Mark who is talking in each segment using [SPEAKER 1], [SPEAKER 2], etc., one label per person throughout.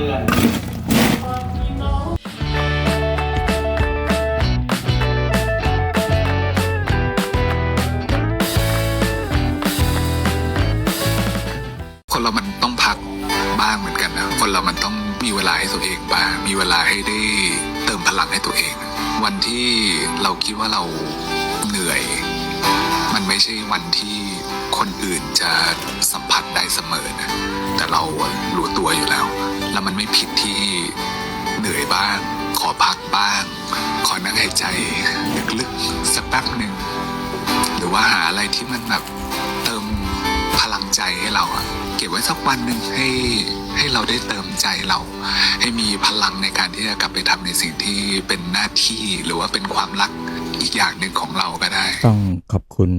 [SPEAKER 1] คนเรามันต้องพักบ้างเหมือนกันนะ คนเรามันต้องมีเวลาให้ตัวเองบ้าง มีเวลาให้ได้เติมพลังให้ตัวเอง วันที่เราคิดว่าเราเหนื่อย มันไม่ใช่วันที่ คนอื่นจะสัมผัสได้เสมอนะ แต่เรารู้ตัวอยู่แล้ว แล้วมันไม่ผิดที่เหนื่อยบ้าง ขอพักบ้าง ขอนั่งหายใจลึกๆสักแป๊บหนึ่ง หรือว่าหาอะไรที่มันแบบเติมพลังใจให้เราอะเก็บไว้สักวันหนึ่งให้ให้เราได้เติมใจเรา ให้มีพลังในการที่จะกลับไปทำในสิ่งที่เป็นหน้าที่หรือว่าเป็นความรักอีกอย่างหนึ่งของเราก็ได้
[SPEAKER 2] ต้องขอบคุณ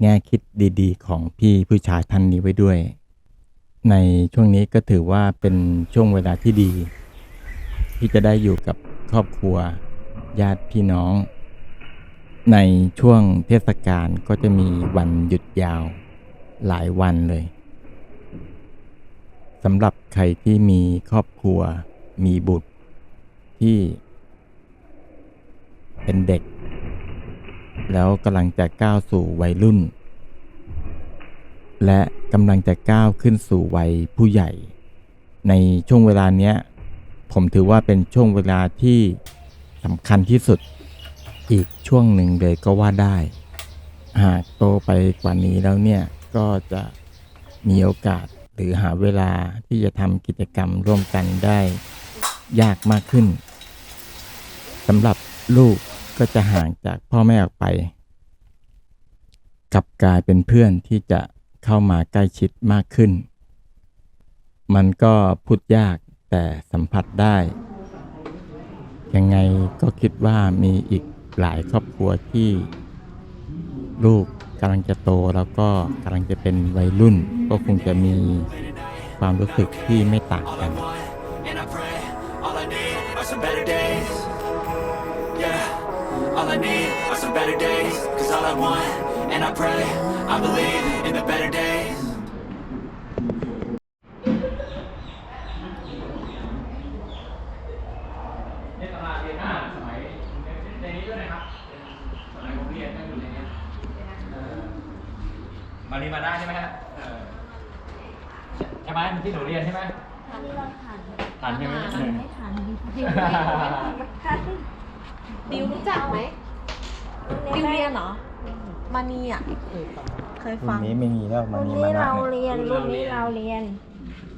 [SPEAKER 2] แง่คิดดีๆ ของพี่ผู้ชายท่านนี้ไว้ด้วย ในช่วงนี้ก็ถือว่าเป็นช่วงเวลาที่ดี ที่จะได้อยู่กับครอบครัว ญาติพี่น้อง ในช่วงเทศกาลก็จะมีวันหยุดยาวหลายวันเลยสำหรับใครที่มีครอบครัว มีบุตรที่เป็นเด็ก แล้วกำลังจะก้าวสู่วัยรุ่น และกำลังจะก้าวขึ้นสู่วัยผู้ใหญ่ ในช่วงเวลาเนี้ยผมถือว่าเป็นช่วงเวลาที่สำคัญที่สุดอีกช่วงหนึ่งเลยก็ว่าได้ หากโตไปกว่านี้แล้วเนี่ยก็จะมีโอกาสหรือหาเวลาที่จะทำกิจกรรมร่วมกันได้ยากมากขึ้นสำหรับลูกก็จะห่างจากพ่อแม่ออกไป กลับกลายเป็นเพื่อนที่จะ เข้ามาใกล้ชิดมากขึ้น มันก็พูดยากแต่สัมผัสได้ ยังไงก็คิดว่ามีอีกหลายครอบครัวที่ ลูกกำลังจะโตแล้วก็กำลังจะเป็นวัยรุ่น ก็คงจะมีความรู้สึกที่ไม่ต่างกัน
[SPEAKER 3] All I need are some better days. Cause all I want, and I pray, I believe in the better days.
[SPEAKER 4] ในตลาดเรียนหน้าสมัยในนี้ด้วยนะครับสมัยผมเรียนก็อยู่ในนี้เออมาเรียนมาได้ใช่ไหมฮะเออใช่ไหมที่หนูเรียนใช่ไหม
[SPEAKER 5] ทันเราทัน
[SPEAKER 4] ทันใช่ไหม
[SPEAKER 5] ทันไม่ทันดิวทันดิวรู้จักไหมดิวเรียนเหรอมานีอะ เคย
[SPEAKER 2] รุ่
[SPEAKER 5] ฟั
[SPEAKER 2] น
[SPEAKER 5] ง
[SPEAKER 2] นี้ไม่มีแล้วมัน
[SPEAKER 5] รุ่น
[SPEAKER 2] มีมา
[SPEAKER 5] นี้
[SPEAKER 2] นั
[SPEAKER 5] เรา
[SPEAKER 2] ดเนี่ย
[SPEAKER 5] เรียนรุ่นนี้เราเรียน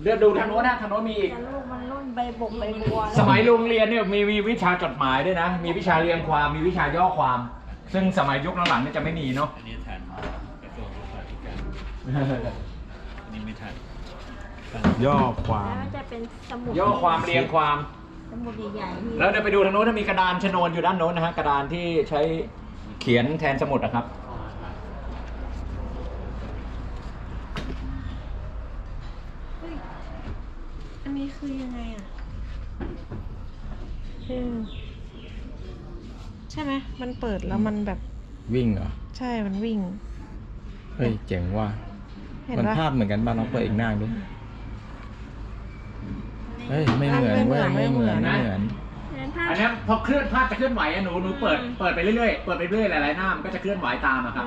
[SPEAKER 4] เลือกดูทางโน้นนะทางโน้นมีอีก
[SPEAKER 5] แต่ลูกมันรุ่นใบบกใบบัว
[SPEAKER 4] สมัยลุงเรียนเนี่ยมีมีวิชาจดหมายด้วยนะ มีวิชาเรียงความมีวิชาย่อความ ซึ่งสมัยยุคหลังๆเนี่ยจะไม่มีเนาะ
[SPEAKER 6] อันนี้ทันกระทรวงศึกษาธิการอันนี้ไม่ทัน
[SPEAKER 2] ย่อควา
[SPEAKER 5] แล้ว
[SPEAKER 2] ม
[SPEAKER 5] มันจะเป็นสมุด
[SPEAKER 4] ย่อความเรียงความ
[SPEAKER 5] สมุดใหญ่ๆที่
[SPEAKER 4] แล้วเดี๋ยวไปดูทางโน้นถ้ามีกระดานชนวนอยู่ด้านโน้นนะฮะกระดานที่ใช้เขียนแทนสมุดนะครับ
[SPEAKER 5] เฮ้ยอันนี้ คือยังไงอะเออใช่ไหมมันเปิดแล้วมันแบบ
[SPEAKER 2] วิ่งเหรอ
[SPEAKER 5] ใช่มันวิ่ง
[SPEAKER 2] เฮ้ยเจ๋งว่ะ
[SPEAKER 5] เห็น
[SPEAKER 2] มัน
[SPEAKER 5] ปะ
[SPEAKER 2] ภาพเหมือนกันบ้านเราเปิดอีกหน้าดิเฮ้ยไม่เหมือนเว้ยไม่เหมือน
[SPEAKER 4] ไม่
[SPEAKER 2] ไม่
[SPEAKER 4] เห
[SPEAKER 2] เห
[SPEAKER 4] มื
[SPEAKER 2] มื
[SPEAKER 4] อ
[SPEAKER 2] อนน
[SPEAKER 5] นั้นภาพ
[SPEAKER 4] อันเนี้ยพอเคลื่อนภาพจะเคลื่อนไหวอะหนูหนูเปิดเปิดไปเรื่อยๆเปิดไปเรื่อยหลายๆหน้ามันก็จะเคลื่อนไหวตามอะครับ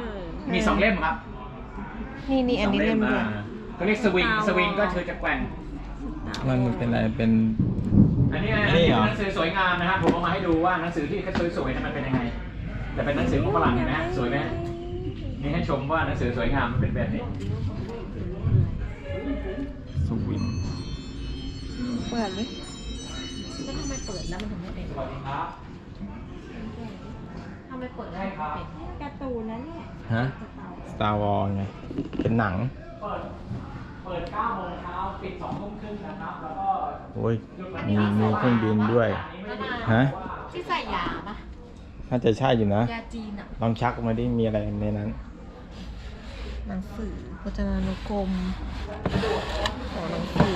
[SPEAKER 4] มีสองเล่มครับ
[SPEAKER 5] นี่นี่อันนี้
[SPEAKER 4] สง
[SPEAKER 5] เล่มเดียว
[SPEAKER 4] อ่าเขาเรียกสวิง สวิงก็คือจะแกว่ง
[SPEAKER 2] มันเป็นอะไรเป็น
[SPEAKER 4] อันนี้
[SPEAKER 2] อันนี้เหรอ
[SPEAKER 4] หนังสือสวยงามนะครับผมเอามาให้ดูว่าหนังสือที่เขาสวยๆนั้นมันเป็นยังไง แต่เป็นหนังสือของฝรั่งเห็นไหมสวยไหมนี่ให้ชมว่าหนังสือสวยงามมันเป็นแบบนี้
[SPEAKER 2] สวิง
[SPEAKER 5] เปิดเลยแล้วทำไมเปิดแล้วมันถึงไม่เป็น
[SPEAKER 4] สวัสดีครับ
[SPEAKER 5] ทำไมไม่เปิดได้เป็น
[SPEAKER 7] การ์ตูนนะเนี่ย
[SPEAKER 2] ฮะ Star Wars ไงเป็นหนัง
[SPEAKER 4] เปิดเปิด9โมงเช้าปิด2ทุ่มครึ่งนะครับแล้วก็
[SPEAKER 2] โอ้ยมีมีเครื่องบินด้วย ฮะ
[SPEAKER 5] ที่ใส่ยาปะ
[SPEAKER 2] น่าจะใช่อยู่นะ
[SPEAKER 5] ยาจีนอะ
[SPEAKER 2] ลองชักออกมาดิมีอะไรในนั้น
[SPEAKER 5] หนังสือพจนานุกรมขอหนังสือ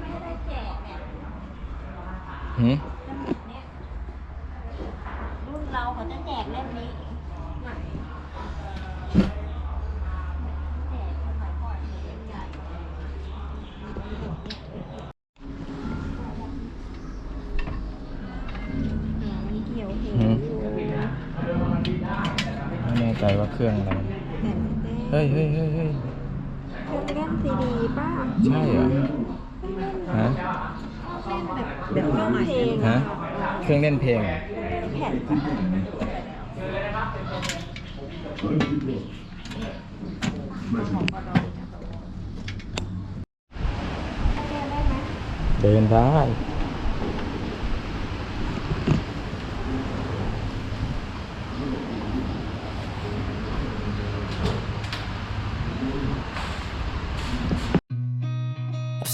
[SPEAKER 7] ไม่ได้แจกเนี่ย
[SPEAKER 2] หืม
[SPEAKER 7] สมุดเนี่ยรุ่นเราเขาจะแจกเล่มนี้แจกสมัยก่อนเล่มใหญ่
[SPEAKER 5] เหี่ยวเหี่ยว
[SPEAKER 2] หืม
[SPEAKER 5] อยู่
[SPEAKER 2] ไม่แน่ใจว่าเครื่องอะไรเฮ้ยเฮ้ยเฮ้ยเฮ้ย
[SPEAKER 5] เครื่องเล่นซีดีป่ะ
[SPEAKER 2] ใช่เหรอฮะ
[SPEAKER 5] แบบเครื่องเพลง
[SPEAKER 2] ฮะเครื่องเล่นเพลงเหรอ
[SPEAKER 5] แผ่น
[SPEAKER 2] เดินได้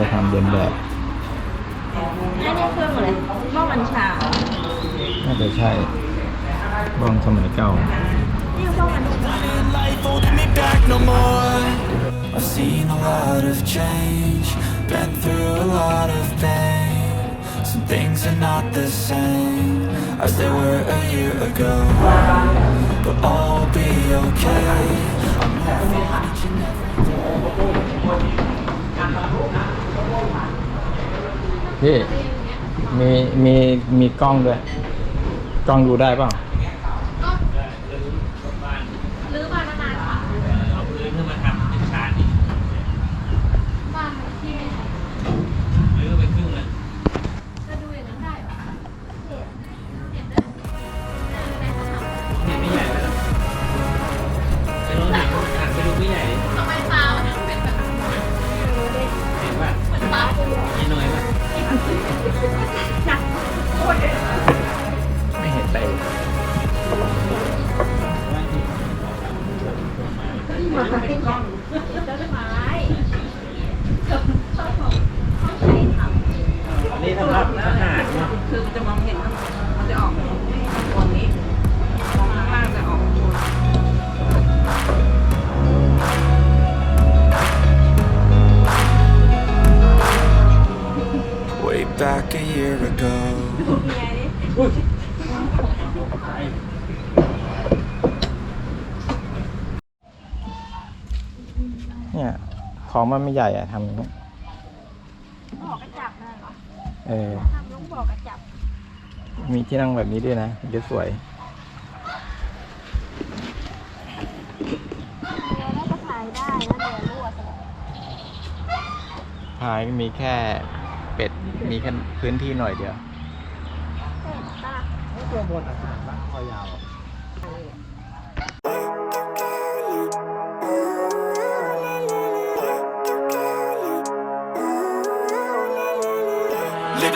[SPEAKER 2] จะทำเดินแบบ
[SPEAKER 7] อันนี้เครื่องอะไรหม้อบัญชา
[SPEAKER 2] น่าจะใช่บ้องสมัยเก่า
[SPEAKER 7] นี่หม้อบัญชา
[SPEAKER 3] Life holding me back no more. I've seen a lot of change, been through a lot of pain. Some things are not the same as they were a year ago. But all will be okay. I'm moving on each and every day.
[SPEAKER 2] พี่มีมีมีกล้องด้วย กล้องดูได้เปล่า
[SPEAKER 6] ของมันไม่ใหญ่
[SPEAKER 5] อะ
[SPEAKER 7] ทำ
[SPEAKER 6] อ
[SPEAKER 2] ย่างเงี้ย
[SPEAKER 7] บอกกระจับนั่นเหรอ
[SPEAKER 2] เออ
[SPEAKER 7] ทำลุงบอกกระจับ
[SPEAKER 2] มีที่นั่งแบบนี้ด้วยนะเดี๋ยวสวย
[SPEAKER 7] เรือแล้วก็ถ่ายได้นะเรือรั่วสลับ
[SPEAKER 2] พายมีแค่เป็ดมีแค่พื้นที่หน่อยเดียว
[SPEAKER 6] ตัวบนอาหารบ้างคอยาว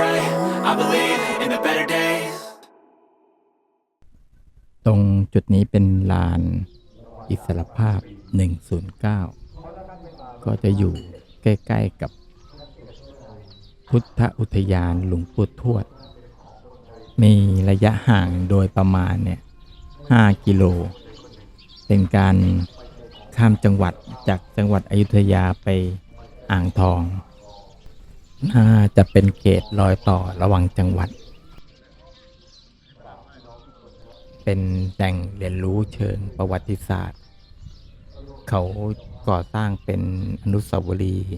[SPEAKER 3] pray, I believe in the better days.
[SPEAKER 2] ตรงจุดนี้เป็นลานอิสรภาพ 109 ก็จะอยู่ใกล้ๆกับ พุทธอุทยานหลวงปู่ทวด มีระยะห่างโดยประมาณเนี่ย5กิโล เป็นการข้ามจังหวัดจากจังหวัดอยุธยาไปอ่างทอง น่าจะเป็นเขตรอยต่อระหว่างจังหวัด เป็นแหล่งเรียนรู้เชิงประวัติศาสตร์ เขาก่อสร้างเป็นอนุสาวรีย์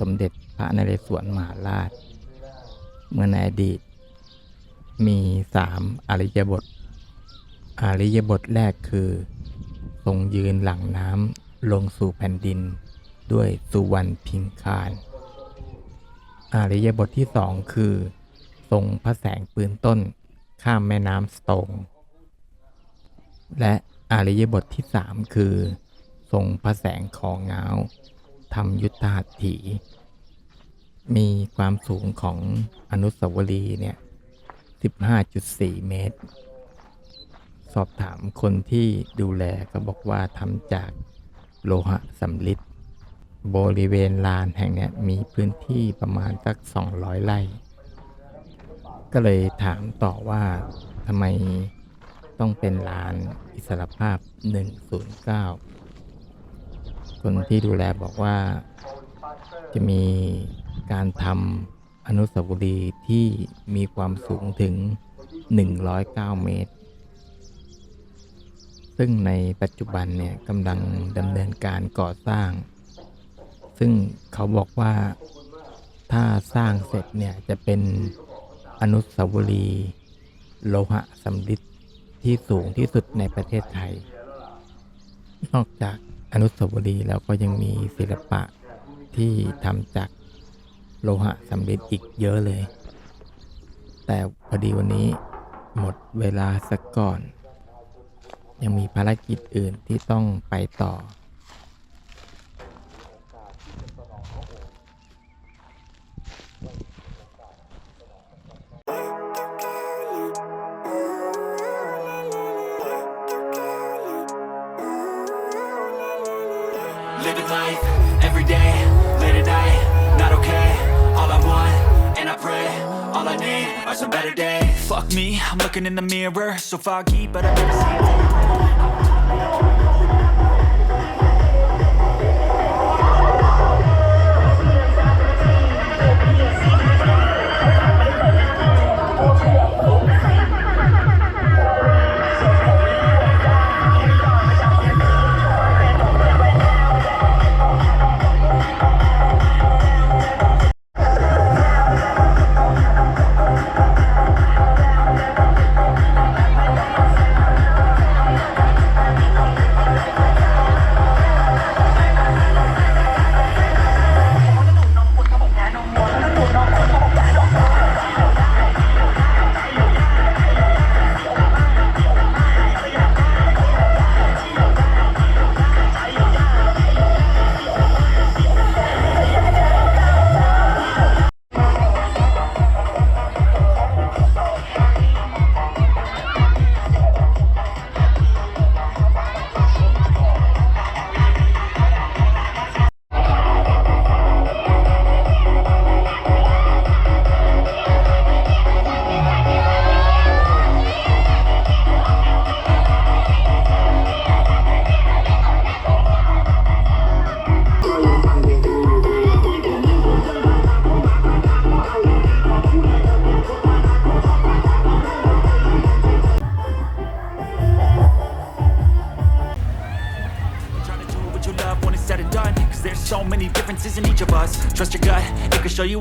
[SPEAKER 2] สมเด็จพระนเรศวรมหาราช เมื่อในอดีต มีสามอริยบท อริยบทแรกคือ ทรงยืนหลังน้ำลงสู่แผ่นดินด้วยสุวรรณพิงคาร อริยบทที่สองคือ ทรงพระแสงปืนต้น ข้ามแม่น้ำสโตง และอริยบทที่สามคือ ทรงพระแสงของเงาทำยุทธหัตถี มีความสูงของอนุสาวรีย์เนี่ย 15.4 เมตร สอบถามคนที่ดูแลก็บอกว่าทำจากโลหะสำริด บริเวณลานแห่งเนี้ยมีพื้นที่ประมาณสัก 200 ไร่ ก็เลยถามต่อว่าทำไมต้องเป็นลานอิสรภาพ 109 คนที่ดูแลบอกว่าจะมีการทำอนุสาวรีย์ที่มีความสูงถึง 109 เมตร ซึ่งในปัจจุบันเนี่ยกำลังดำเนินการก่อสร้าง ซึ่งเขาบอกว่าถ้าสร้างเสร็จเนี่ยจะเป็นอนุสาวรีย์โลหะสำริดที่สูงที่สุดในประเทศไทย นอกจากอนุสาวรีย์แล้วก็ยังมีศิลปะที่ทำจากโลหะสำริดอีกเยอะเลย แต่พอดีวันนี้หมดเวลาสักก่อน ยังมีภารกิจอื่นที่ต้องไปต่อ
[SPEAKER 3] I'm looking in the mirror, so foggy, but I've never seen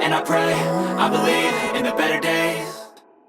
[SPEAKER 3] and I pray, I believe in the better days.